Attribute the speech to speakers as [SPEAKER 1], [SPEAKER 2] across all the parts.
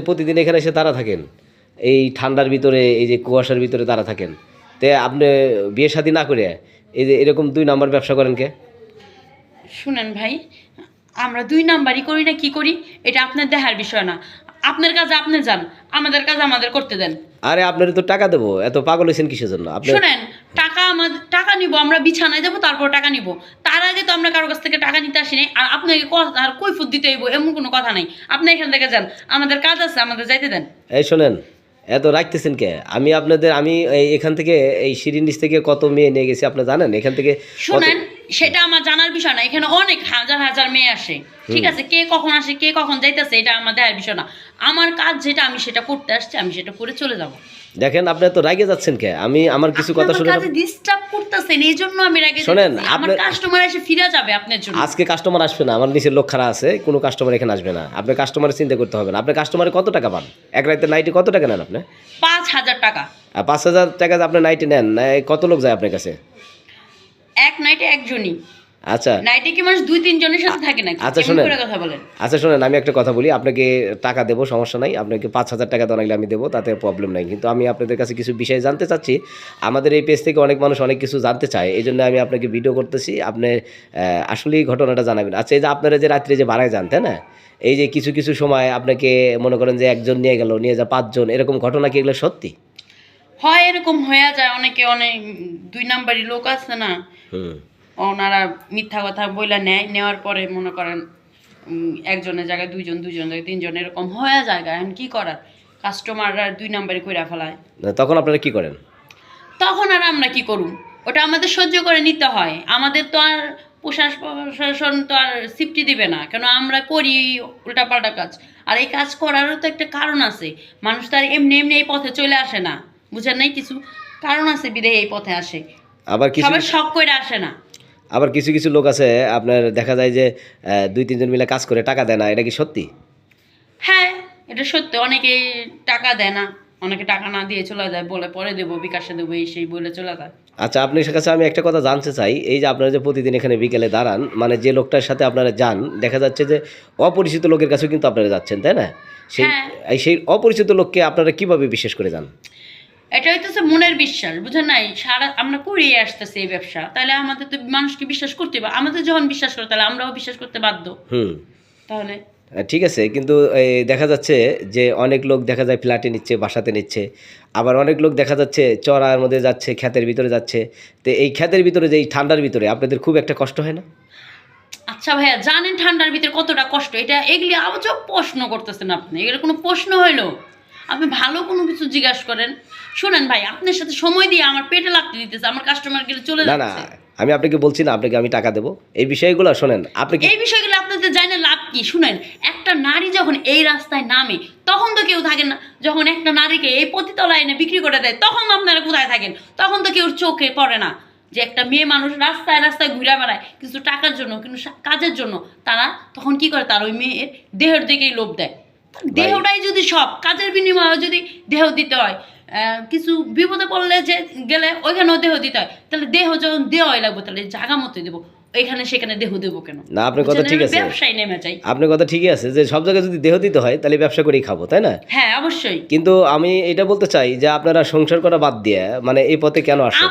[SPEAKER 1] প্রতিদিন এখানে এসে তারা থাকেন। এই ঠান্ডার ভিতরে এই যে কুয়াশার ভিতরে তারা থাকেন। তে আপনি বিয়ে শাদী না করে এই যে এরকম দুই নাম্বার ব্যবসা করেন কে?
[SPEAKER 2] শুনেন ভাই আমরা দুই নাম্বারই করি না কি করি? এটা আপনার দেহার বিষয় না। আপনার কাজে আপনি যান আমাদের কাজ আমাদের করতে দেন।
[SPEAKER 1] আরে আপনার তো টাকা দেবো এত পাগল হয়েছেন কিসের জন্য? আপনি
[SPEAKER 2] শুনেন টাকা আমাদের টাকা নিব আমরা বিছানায় যাব তারপর টাকা নিব। তার আগে তো আমরা কারোর কাছ থেকে টাকা নিতে আসি নাই। আর আপনাকে আর কৈফুত দিতে হইব এমন কোনো কথা নাই। আপনি এখান থেকে যান আমাদের কাজ আছে আমাদের যাইতে দেন।
[SPEAKER 1] এই শোনেন এত রাখতেছেন কে? আমি আপনাদের আমি এখান থেকে এই সিঁড়ির নিচ থেকে কত মেয়ে নিয়ে গেছি আপনি জানেন? এখান থেকে
[SPEAKER 2] শুনেন সেটা আমার জানার বিষয় না। এখানে অনেক হাজার হাজার মেয়ে আসে। ঠিক আছে কে কখন আসে কে কখন যাইতেছে এটা আমার দেখার বিষয় না। আমার কাজ যেটা আমি সেটা করতে আসছি আমি সেটা করে চলে যাব।
[SPEAKER 1] দেখেন আপনি তো রাগে যাচ্ছেন কে? আমি আমার কিছু কথা শুনে
[SPEAKER 2] কাজে ডিস্টার্ব করতেছেন এই জন্য আমি রাগে
[SPEAKER 1] শোনেন।
[SPEAKER 2] আমার কাস্টমার এসে ফিরে যাবে আপনার জন্য।
[SPEAKER 1] আজকে কাস্টমার আসবে না আমার নিচের লোক খারাপ আছে কোনো কাস্টমার এখানে আসবে না। আপনি কাস্টমারের চিন্তা করতে হবে না। আপনি কাস্টমারে কত টাকা পান? এক রাতে নাইটে কত টাকা নেন আপনি?
[SPEAKER 2] পাঁচ হাজার টাকা।
[SPEAKER 1] পাঁচ হাজার টাকা আপনি নাইটে নেন কত লোক যায় আপনার কাছে?
[SPEAKER 2] এক নাইটে একজনই।
[SPEAKER 1] আচ্ছা।
[SPEAKER 2] নাইটে কি মানুষ দুই তিনজনের সাথে থাকে নাকি?
[SPEAKER 1] আচ্ছা, শোনেন।
[SPEAKER 2] কথা বলেন।
[SPEAKER 1] আচ্ছা শোনেন আমি একটা কথা বলি। আপনাকে টাকা দেবো সমস্যা নাই। আপনাকে পাঁচ হাজার টাকা দেওয়া লাগলে আমি দেবো তাতে প্রবলেম নাই। কিন্তু আমি আপনাদের কাছে কিছু বিষয় জানতে চাচ্ছি। আমাদের এই পেজ থেকে অনেক মানুষ অনেক কিছু জানতে চায়। এই জন্য আমি আপনাকে ভিডিও করতেছি। আপনি আসলেই ঘটনাটা জানাবেন। আচ্ছা এই যে আপনারা যে রাত্রে যে ভাড়ায় যান তাই না? এই যে কিছু কিছু সময় আপনাকে মনে করেন যে একজন নিয়ে গেল নিয়ে যা পাঁচজন এরকম ঘটনা কি এগুলো সত্যি?
[SPEAKER 2] হয় এরকম হয়ে যায় অনেকে অনেক দুই নাম্বারই লোক আছে না ওনারা মিথ্যা কথা বইলা নেয় নেওয়ার পরে মনে করেন একজনের জায়গায় দুইজন দুইজন জায়গায় তিনজন এরকম হয়ে যায় এখন কি করার? কাস্টমাররা দুই নাম্বারই কইরা ফেলায়।
[SPEAKER 1] তখন আপনারা কি করেন?
[SPEAKER 2] তখন আর আমরা কি করুন ওটা আমাদের সহ্য করে নিতে হয়। আমাদের তো আর প্রশাস প্রশাসন তো আর সিফটি দিবে না কেন আমরা করি উল্টাপাল্টা কাজ। আর এই কাজ করারও তো একটা কারণ আছে। মানুষ তো আর এমনি এমনি এই পথে চলে আসে না। বুঝেন নাই কিছু কারণ আছে বিদে এই পথে আসে।
[SPEAKER 1] আবার কিছু
[SPEAKER 2] সবাই শখ করে আসে না।
[SPEAKER 1] আবার কিছু কিছু লোক আছে আপনার দেখা যায় যে দুই তিনজন মিলে কাজ করে টাকা দেয় না এটা কি সত্যি?
[SPEAKER 2] হ্যাঁ এটা সত্যি অনেকে টাকা দেয় না অনেকে টাকা না দিয়ে চলে যায় বলে পরে দেবো বিকাশে দেবো এই সেই বলে চলে যায়।
[SPEAKER 1] আচ্ছা আপনার কাছে আমি একটা কথা জানতে চাই এই যে আপনারা যে প্রতিদিন এখানে বিকেলে দাঁড়ান মানে যে লোকটার সাথে আপনারা যান দেখা যাচ্ছে যে অপরিচিত লোকের কাছেও কিন্তু আপনারা যাচ্ছেন তাই না? সেই
[SPEAKER 2] হ্যাঁ।
[SPEAKER 1] এই সেই অপরিচিত লোককে আপনারা কীভাবে বিশেষ করে যান?
[SPEAKER 2] এটা হইতেছে মনের বিশ্বাস বুঝেন নাই? সারা আমরা করিয়ে আসতেছি এই ব্যবসা। তাহলে আমাদের তো মানুষকে বিশ্বাস করতে হবে। আমাদের যখন বিশ্বাস করে তাহলে আমরাও বিশ্বাস করতে বাধ্য।
[SPEAKER 1] হুম।
[SPEAKER 2] তাহলে?
[SPEAKER 1] ঠিক আছে কিন্তু এই দেখা যাচ্ছে যে অনেক লোক দেখা যায় ফ্ল্যাটে নিচ্ছে বাসাতে নিচ্ছে। আবার অনেক লোক দেখা যাচ্ছে চড়ার মধ্যে যাচ্ছে ক্ষেতের ভিতরে যাচ্ছে। তো এই ক্ষেতের ভিতরে যে এই ঠান্ডার ভিতরে আপনাদের খুব একটা কষ্ট হয় না?
[SPEAKER 2] আচ্ছা ভাইয়া জানেন ঠান্ডার ভিতরে কতটা কষ্ট? এটা এগুলি আজব প্রশ্ন করতেছেন আপনি। এগুলো কোনো প্রশ্ন হইল? আপনি ভালো কোনো কিছু জিজ্ঞাসা করেন শুনেন ভাই আপনার সাথে সময় দিয়ে আমার পেটে লাগতে দিতেছে আমার কাস্টমার গেলে চলে
[SPEAKER 1] না না আমি আপনাকে বলছি না আপনাকে আমি টাকা দেবো। এই বিষয়গুলো শোনেন আপনি
[SPEAKER 2] এই বিষয়গুলো আপনাদের জানে লাভ কি শুনেন একটা নারী যখন এই রাস্তায় নামে তখন তো কেউ থাকেন না। যখন একটা নারীকে এই পতিতলায় এনে বিক্রি করে দেয় তখন আপনারা কোথায় থাকেন? তখন তো কেউ চোখে পড়ে না যে একটা মেয়ে মানুষ রাস্তায় রাস্তায় ঘুরে বেড়ায় কিছু টাকার জন্য কিন্তু কাজের জন্য তারা তখন কি করে? তার ওই মেয়ের দেহের দিকেই লোভ দেয়। দেহটাই যদি সব কাজের বিনিময়ে যদি দেহ দিতে হয় কিছু বিপদে পড়লে যে গেলে ওইখানেও দেহ দিতে হয় তাহলে দেহ যখন দেওয়াই লাগবে তাহলে জায়গা মতো দেবো। এখানে সেখানে দেহ দেবো কেন?
[SPEAKER 1] না আপনার কথা ঠিক আছে।
[SPEAKER 2] ব্যবসায় নেমে যাই।
[SPEAKER 1] আপনার কথা ঠিকই আছে যে সব জায়গায় যদি দেহ দিতে হয় তাহলে ব্যবসা করেই খাব তাই না?
[SPEAKER 2] হ্যাঁ অবশ্যই।
[SPEAKER 1] কিন্তু আমি এটা বলতে চাই যে আপনারা সংসার করা বাদ দিয়ে মানে এই পথে কেন আসেন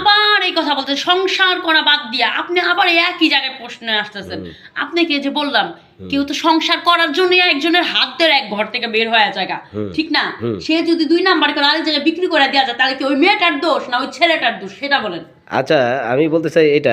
[SPEAKER 2] এই কথা বলতে সংসার করা বাদ দিয়া আপনি আবার একই জায়গায় প্রশ্নে আসতেছেন। আপনাকে যে বললাম কেউ তো সংসার করার জন্য একজনের হাত ধরে এক ঘর থেকে বের হয়ে জায়গা ঠিক না? সে যদি দুই নাম্বার করে আরেক জায়গায় বিক্রি করে দেওয়া যায় তাহলে কি ওই মেয়েটার দোষ না ওই ছেলেটার দোষ? সেটা বলেন।
[SPEAKER 1] আচ্ছা আমি বলতে চাই এটা